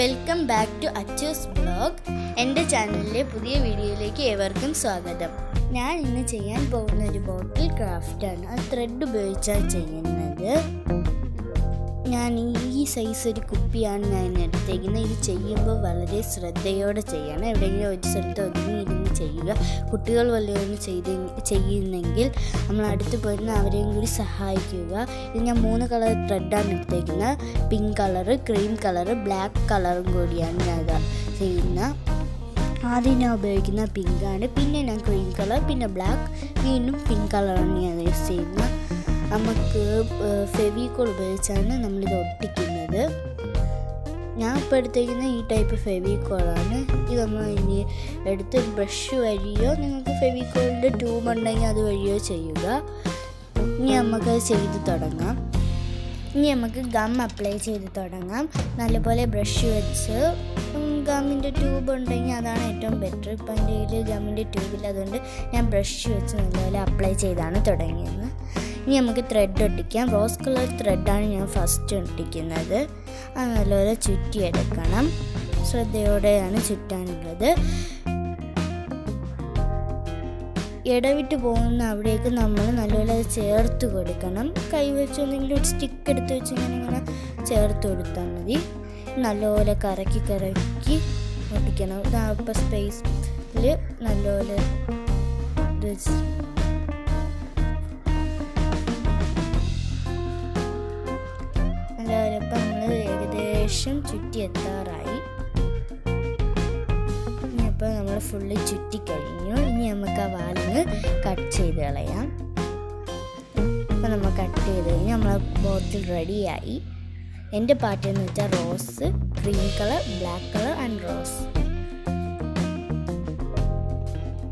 Welcome back to Achu's blog എന്റെ ചാനലിലെ പുതിയ വീഡിയോയിലേക്ക് ഏവർക്കും സ്വാഗതം. ഞാൻ ഇന്ന് ചെയ്യാൻ പോകുന്ന ഒരു ബോട്ടിൽ ക്രാഫ്റ്റാണ് ത്രെഡ് ഉപയോഗിച്ചാണ് ചെയ്യുന്നത്. ഞാൻ ഈ സൈസ് ഒരു കുപ്പിയാണ് ഞാൻ എടുത്തേക്കുന്നത്. ഇത് ചെയ്യുമ്പോൾ വളരെ ശ്രദ്ധയോടെ ചെയ്യണം. എവിടെയെങ്കിലും ഒരു സ്ഥലത്ത് ഒതുങ്ങിയിരുന്ന് ചെയ്യുക. കുട്ടികൾ വല്ലതൊന്നും ചെയ്ത് ചെയ്യുന്നെങ്കിൽ നമ്മൾ അടുത്ത് പോയിരുന്ന അവരെയും കൂടി സഹായിക്കുക. ഇത് ഞാൻ മൂന്ന് കളർ ത്രെഡാണ് എടുത്തേക്കുന്നത്. Pink colour cream colour black കളറും കൂടിയാണ് ഞാൻ ചെയ്യുന്ന ആദ്യം ഞാൻ ഉപയോഗിക്കുന്ന പിങ്കാണ് പിന്നെ ഞാൻ ക്രീം കളർ പിന്നെ ബ്ലാക്ക് വീണ്ടും പിങ്ക് കളറാണ് ഞാൻ യൂസ് ചെയ്യുന്നത്. നമുക്ക് ഫെവിക്കോൾ ഉപയോഗിച്ചാണ് നമ്മളിത് ഒട്ടിക്കുന്നത്. ഞാൻ ഇപ്പോൾ എടുത്തേക്കുന്ന ഈ ടൈപ്പ് ഫെവിക്കോളാണ് ഇത് നമ്മൾ ഇനി എടുത്ത് ബ്രഷ് വഴിയോ നിങ്ങൾക്ക് ഫെവിക്കോളിന്റെ ട്യൂബ് ഉണ്ടെങ്കിൽ അത് വഴിയോ ചെയ്യുക. ഇനി നമുക്ക് ചെയ്ത് തുടങ്ങാം. ഇനി നമുക്ക് ഗം അപ്ലൈ ചെയ്ത് തുടങ്ങാം. നല്ലപോലെ ബ്രഷ് വെച്ച് ഗമ്മിന്റെ ട്യൂബ് ഉണ്ടെങ്കിൽ അതാണ് ഏറ്റവും ബെറ്റർ ഇപ്പം എന്റെ കയ്യിൽ ഗമ്മിന്റെ ട്യൂബില്ല അതുകൊണ്ട് ഞാൻ ബ്രഷ് വെച്ച് നല്ലപോലെ അപ്ലൈ ചെയ്താണ് തുടങ്ങിയത്. ഇനി നമുക്ക് ത്രെഡ് ഒട്ടിക്കാം. റോസ് കളർ ത്രെഡാണ് ഞാൻ ഫസ്റ്റ് ഒട്ടിക്കുന്നത്. അത് നല്ലപോലെ ചുറ്റിയെടുക്കണം. ശ്രദ്ധയോടെയാണ് ചുറ്റാനുള്ളത്. ഇടവിട്ട് പോകുന്ന അവിടേക്ക് നമ്മൾ നല്ലപോലെ അത് ചേർത്ത് കൊടുക്കണം. കൈ വെച്ചൊന്നെങ്കിലും ഒരു സ്റ്റിക്ക് എടുത്ത് വെച്ച് ഇങ്ങനെ ചേർത്ത് കൊടുത്താൽ മതി. നല്ലപോലെ കറക്കി കറക്കി ഒട്ടിക്കണം ഇപ്പം സ്പേസിൽ നല്ലപോലെ വെച്ച്. നല്ലപോലെ ഇപ്പം നമ്മൾ ഏകദേശം ചുറ്റി എത്താറായി. ഇനിയിപ്പോൾ നമ്മൾ ഫുള്ള് ചുറ്റി കഴിഞ്ഞു. ഇനി നമുക്ക് ആ വാലിന് കട്ട് ചെയ്ത് കളയാം. അപ്പോൾ നമ്മൾ കട്ട് ചെയ്ത് കഴിഞ്ഞ്. നമ്മളെ ബോട്ടിൽ റെഡിയായി എന്റെ പാറ്റേൺ എന്ന് വെച്ചാൽ rose green colour black colour and rose.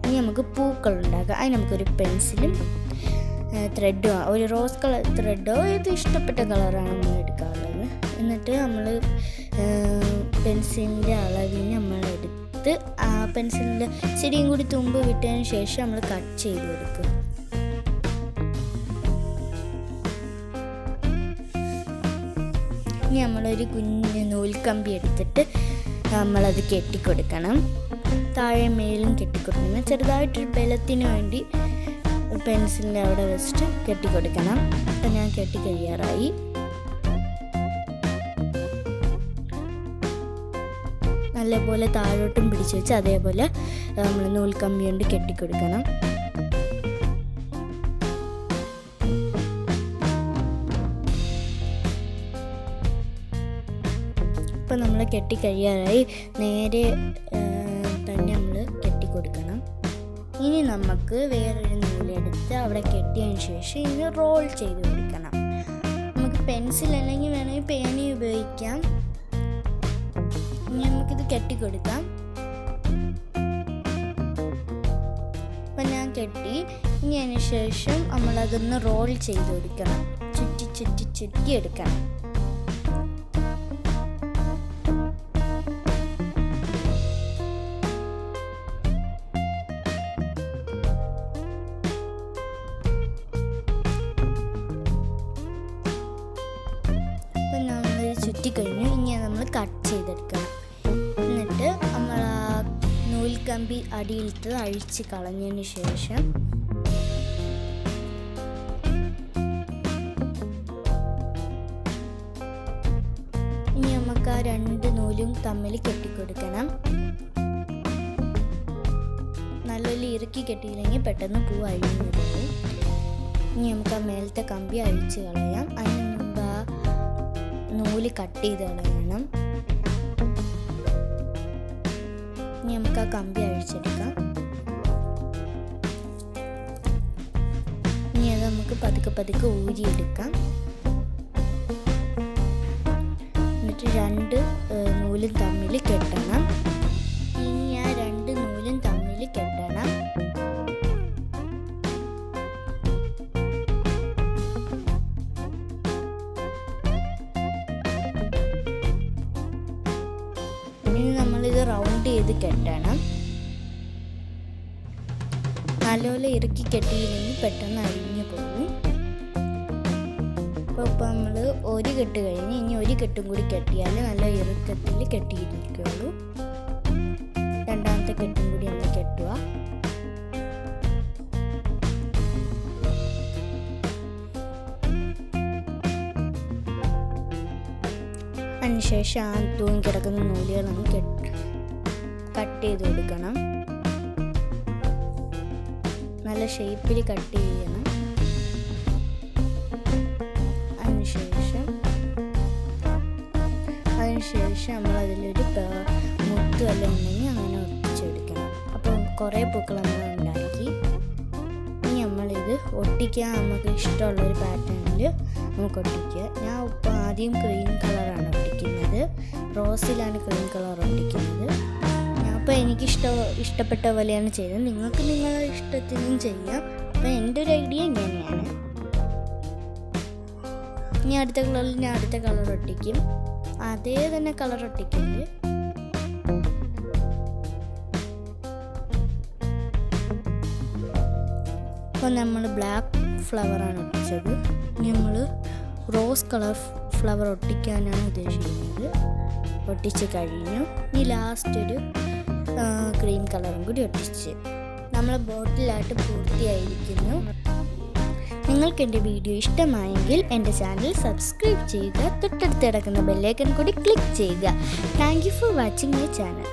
ഇനി നമുക്ക് പൂക്കൾ ഉണ്ടാക്കാം. അതിന് നമുക്കൊരു പെൻസിലും ത്രെഡോ ഒരു റോസ് കളർ ത്രെഡോ ഏത് ഇഷ്ടപ്പെട്ട കളറാണ് നമ്മൾ എടുക്കാറുള്ളത്. എന്നിട്ട് നമ്മൾ പെൻസിലിന്റെ അളവിന് നമ്മൾ എടുത്ത് ആ പെൻസിലിന്റെ ചെടിയും കൂടി തുമ്പ് വിട്ടതിന് ശേഷം നമ്മൾ കട്ട് ചെയ്ത് കൊടുക്കും ഇനി നമ്മളൊരു കുഞ്ഞ് നൂൽക്കമ്പി എടുത്തിട്ട് നമ്മളത് കെട്ടിക്കൊടുക്കണം. താഴെ മേലും കെട്ടിക്കൊടുക്കണം. ചെറുതായിട്ടൊരു ബലത്തിന് വേണ്ടി പെൻസിലിന്റെ അവിടെ വെച്ചിട്ട് കെട്ടിക്കൊടുക്കണം. അപ്പം ഞാൻ കെട്ടി കഴിയാറായി. നല്ലപോലെ താഴോട്ടും പിടിച്ചു വെച്ച് അതേപോലെ നമ്മൾ നൂൽക്കമ്പി കൊണ്ട് കെട്ടിക്കൊടുക്കണം. ഇപ്പം നമ്മൾ കെട്ടിക്കഴിയാറായി നേരെ തന്നെ നമ്മൾ കെട്ടിക്കൊടുക്കണം. ഇനി നമുക്ക് വേറൊരു നൂലെടുത്ത് അവിടെ കെട്ടിയതിന് ശേഷം ഇത് റോൾ ചെയ്ത് കൊടുക്കണം. നമുക്ക് പെൻസിൽ അല്ലെങ്കിൽ വേണമെങ്കിൽ പേനി ഉപയോഗിക്കാം. ഇനി നമുക്കിത് കെട്ടിക്കൊടുക്കാം. അപ്പം ഞാൻ കെട്ടി. ഇനി അതിന് ശേഷം നമ്മളതൊന്ന് റോൾ ചെയ്ത് കൊടുക്കണം. ചുറ്റി ചുറ്റി ചുറ്റി എടുക്കണം. നമ്മൾ കഴിഞ്ഞു ഇനി നമ്മൾ കട്ട് ചെയ്തെടുക്കണം. എന്നിട്ട് നമ്മൾ ആ നൂൽക്കമ്പി അടിയിലിട്ട് അഴിച്ച് കളഞ്ഞതിന് ശേഷം ഇനി നമുക്ക് ആ രണ്ട് നൂലും തമ്മിൽ കെട്ടിക്കൊടുക്കണം. നല്ലൊരു ഇറുക്കി കെട്ടിയില്ലെങ്കിൽ പെട്ടെന്ന് പൂ അഴിഞ്ഞു ഇനി നമുക്ക് ആ മേലത്തെ കമ്പി അഴിച്ച് കളയാം. അതിന് നൂൽ കട്ട് ചെയ്ത് കളയണം ഇനി നമുക്ക് ആ കമ്പി അഴിച്ചെടുക്കാം. ഇനി അത് നമുക്ക് പതുക്കെ പതുക്കെ ഊരിയെടുക്കാം. എന്നിട്ട് രണ്ട് നൂലും തമ്മിൽ കെട്ടണം. ചെയ്ത് കെട്ടണം. നല്ലപോലെ ഇറുക്കി കെട്ടിയില്ലെങ്കിൽ പെട്ടെന്ന് അഴിഞ്ഞു പോകും. അപ്പോൾ നമ്മൾ ഒരു കെട്ട് കഴിഞ്ഞ് ഇനി ഒരു കെട്ടും കൂടി കെട്ടിയാൽ നല്ല ഇറുക്കത്തിൽ കെട്ടിയിരിക്കുള്ളൂ. രണ്ടാമത്തെ കെട്ടും കൂടി നമ്മൾ കെട്ടുക. അതിനുശേഷം ആ തൂങ്ങി കിടക്കുന്ന നൂലുകൾ നമ്മൾ കെട്ട് കട്ട് ചെയ്ത് കൊടുക്കണം. നല്ല ഷേപ്പിൽ കട്ട് ചെയ്യണം. അതിനുശേഷം അതിനുശേഷം നമ്മൾ അതിലൊരു മുത്ത് വല്ലതും ഉണ്ടെങ്കിൽ അങ്ങനെ ഒട്ടിച്ചെടുക്കണം. അപ്പോൾ കുറേ പൂക്കൾ നമ്മൾ ഉണ്ടാക്കി. ഇനി നമ്മളിത് ഒട്ടിക്കാൻ നമുക്ക് ഇഷ്ടമുള്ള ഒരു പാറ്റേണിൽ നമുക്ക് ഒട്ടിക്കുക. ഞാൻ ഇപ്പോൾ ആദ്യം ക്രീം കളറാണ് ഒട്ടിക്കുന്നത്. റോസിലാണ് ക്രീം കളർ ഒട്ടിക്കുന്നത്. അപ്പോൾ എനിക്ക് ഇഷ്ട ഇഷ്ടപ്പെട്ട പോലെയാണ് ചെയ്തത് നിങ്ങൾക്ക് നിങ്ങളുടെ ഇഷ്ടത്തിനും ചെയ്യാം. അപ്പോൾ എന്റെ ഒരു ഐഡിയ ഇങ്ങനെയാണ്. ഇനി അടുത്ത കളറിൽ ഞാൻ അടുത്ത കളർ ഒട്ടിക്കും. അതേ തന്നെ കളർ ഒട്ടിക്കുന്നത് അപ്പോൾ നമ്മൾ ബ്ലാക്ക് ഫ്ലവറാണ് ഒട്ടിച്ചത്. നമ്മൾ റോസ് കളർ ഫ്ലവർ ഒട്ടിക്കാനാണ് ഉദ്ദേശിക്കുന്നത്. ഒട്ടിച്ച് കഴിഞ്ഞു. ഇനി ലാസ്റ്റ് ഒരു ക്രീം കളറും കൂടി ഒട്ടിച്ച് നമ്മൾ ബോട്ടിലായിട്ട് പൂർത്തിയായിരിക്കുന്നു. നിങ്ങൾക്ക് എന്റെ വീഡിയോ ഇഷ്ടമായെങ്കിൽ എന്റെ ചാനൽ സബ്സ്ക്രൈബ് ചെയ്യുക തൊട്ടടുത്ത് കിടക്കുന്ന ബെല്ലൈക്കൺ കൂടി ക്ലിക്ക് ചെയ്യുക. Thank for watching my channel